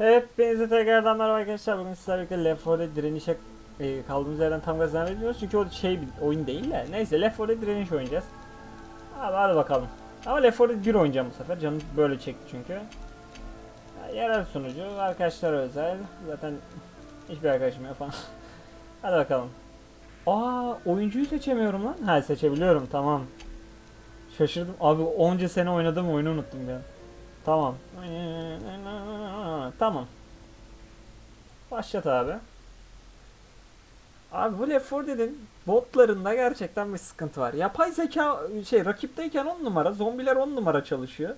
Hepinize tekrardan merhaba arkadaşlar. Bugün sizlerle birlikte Left 4 Dead direnişe e, kaldığımız yerden tam gaz devam. Çünkü o şey bir oyun değil de. Neyse Left 4 Dead direniş oynayacağız. Abi hadi bakalım. Ama Left 4 Dead 1 oynayacağım bu sefer. Canım böyle çekti çünkü. Yerel sunucu, arkadaşlar özel. Zaten hiçbir arkadaşım yok falan. hadi bakalım. Aa oyuncuyu seçemiyorum lan. Ha seçebiliyorum tamam. Şaşırdım. Abi onca sene oynadığım oyunu unuttum ya. Tamam. Tamam. Başlat abi. Abi bu Left 4 Dead'in botlarında gerçekten bir sıkıntı var. Yapay zeka şey rakipteyken 10 numara, zombiler 10 numara çalışıyor.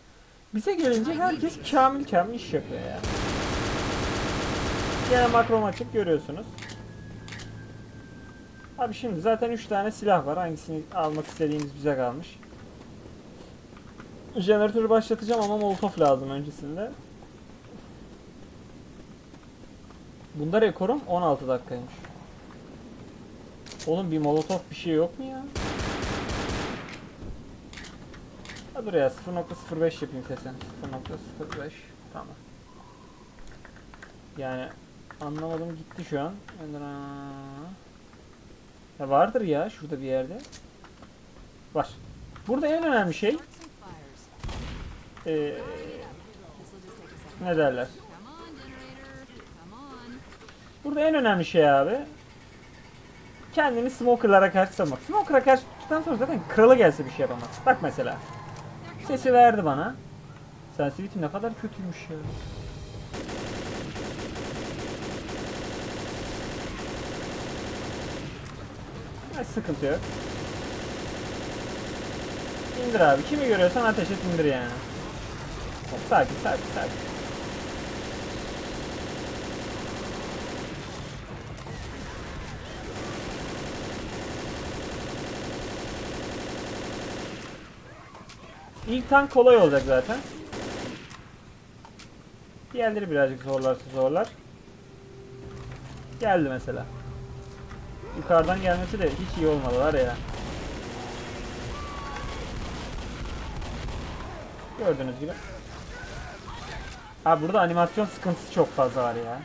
Bize gelince herkes kamil kamil iş yapıyor ya. Gene makrom açık görüyorsunuz. Abi şimdi zaten 3 tane silah var. Hangisini almak istediğimiz bize kalmış. Jeneratörü başlatacağım ama molotof lazım öncesinde. Bunda rekorum 16 dakikaymış. Oğlum bir molotof bir şey yok mu ya? Ha dur ya 0.05 yapayım sesen. 0.05 tamam. Yani anlamadım gitti şu an. Ya vardır ya şurada bir yerde. Var. Burada en önemli şey ee, ne derler? Burada en önemli şey abi kendini smokerlara karşı savunmak. Smoker'a karşı tuttuktan sonra zaten kralı gelse bir şey yapamaz. Bak mesela. Sesi verdi bana. Sensitivity ne kadar kötüymüş ya. Ay, sıkıntı yok. İndir abi. Kimi görüyorsan ateş et indir yani. Sakin sakin sakin. İlk tank kolay olacak zaten. Diğerleri birazcık zorlarsa zorlar. Geldi mesela. Yukarıdan gelmesi de hiç iyi olmadı var ya. Gördüğünüz gibi. Ha burada animasyon sıkıntısı çok fazla var ya.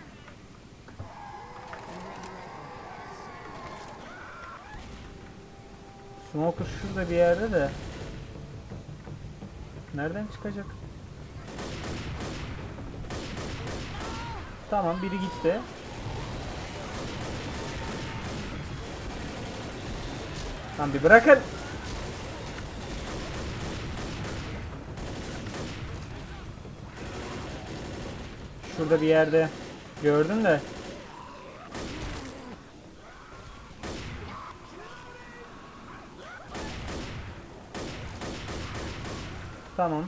Smoker şurada bir yerde de. Nereden çıkacak? Tamam biri gitti. Lan bir bırakın. Şurada bir yerde gördüm de. Tamam.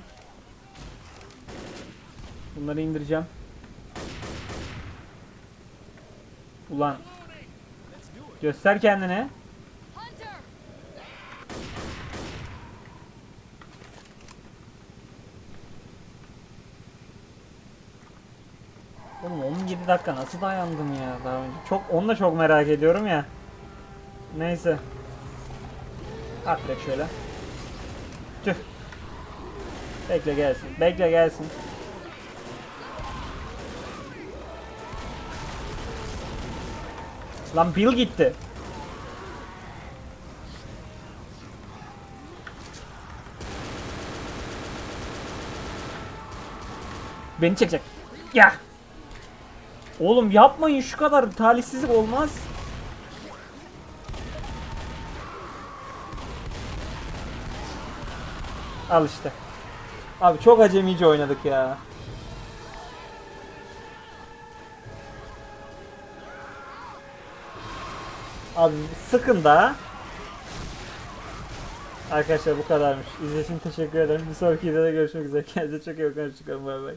Bunları indireceğim. Ulan. Göster kendini. Oğlum 17 dakika nasıl dayandım ya daha önce. Çok onu da çok merak ediyorum ya. Neyse. At şöyle. Tüh. Bekle gelsin. Bekle gelsin. Lan Bill gitti. Beni çekecek. Ya. Oğlum yapmayın şu kadar talihsizlik olmaz. Al işte. Abi çok acemice oynadık ya. Abi sıkın da. Arkadaşlar bu kadarmış. İzlediğiniz için teşekkür ederim. Bir sonraki videoda görüşmek üzere. Kendinize çok iyi bakın. Hoşçakalın. Bay bay.